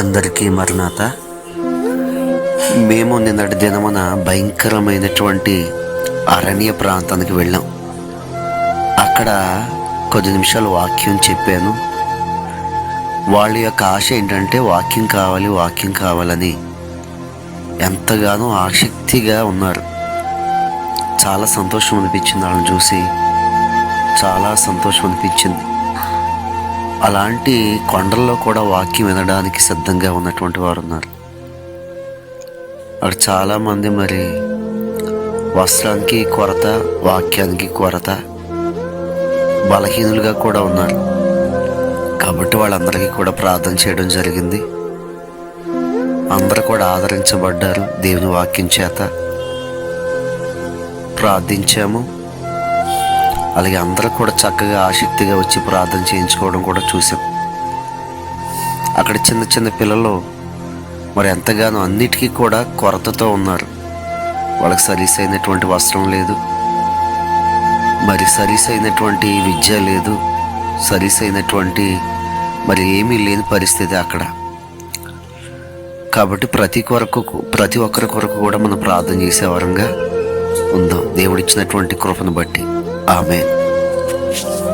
అందరికీ మరణాత మేము నిన్నటి దినమున భయంకరమైనటువంటి అరణ్య ప్రాంతానికి వెళ్ళాం. అక్కడ కొద్ది నిమిషాలు వాక్యం చెప్పాను. వాళ్ళ యొక్క ఆశ ఏంటంటే వాక్యం కావాలి వాక్యం కావాలని. ఎంతగానో ఆసక్తిగా ఉన్నారు. చాలా సంతోషం అనిపించింది వాళ్ళని చూసి. చాలా సంతోషం అనిపించింది. అలాంటి కొండల్లో కూడా వాక్యం వినడానికి సిద్ధంగా ఉన్నటువంటి వారు ఉన్నారు అక్కడ చాలామంది మరి వస్త్రానికి కొరత వాక్యానికి కొరత బలహీనులుగా కూడా ఉన్నారు. కాబట్టి వాళ్ళందరికీ కూడా ప్రార్థన చేయడం జరిగింది. అందరూ కూడా ఆదరించబడ్డారు దేవుని వాక్యం చేత. ప్రార్థించాము. అలాగే అందరూ కూడా చక్కగా ఆసక్తిగా వచ్చి ప్రార్థన చేయించుకోవడం కూడా చూసాం అక్కడ చిన్న చిన్న పిల్లలు మరి ఎంతగానో అన్నిటికీ కూడా కొరతతో ఉన్నారు. వాళ్ళకి సరీస్ అయినటువంటి వస్త్రం లేదు. మరి సరీస్ అయినటువంటి విద్య లేదు. సరీస్ అయినటువంటి మరి ఏమీ లేని పరిస్థితి అక్కడ. కాబట్టి ప్రతి కొరకు ప్రతి ఒక్కరి కొరకు కూడా మనం ప్రార్థన చేసే వరంగా ఉందాం. దేవుడిచ్చినటువంటి కృపను బట్టి. Amen.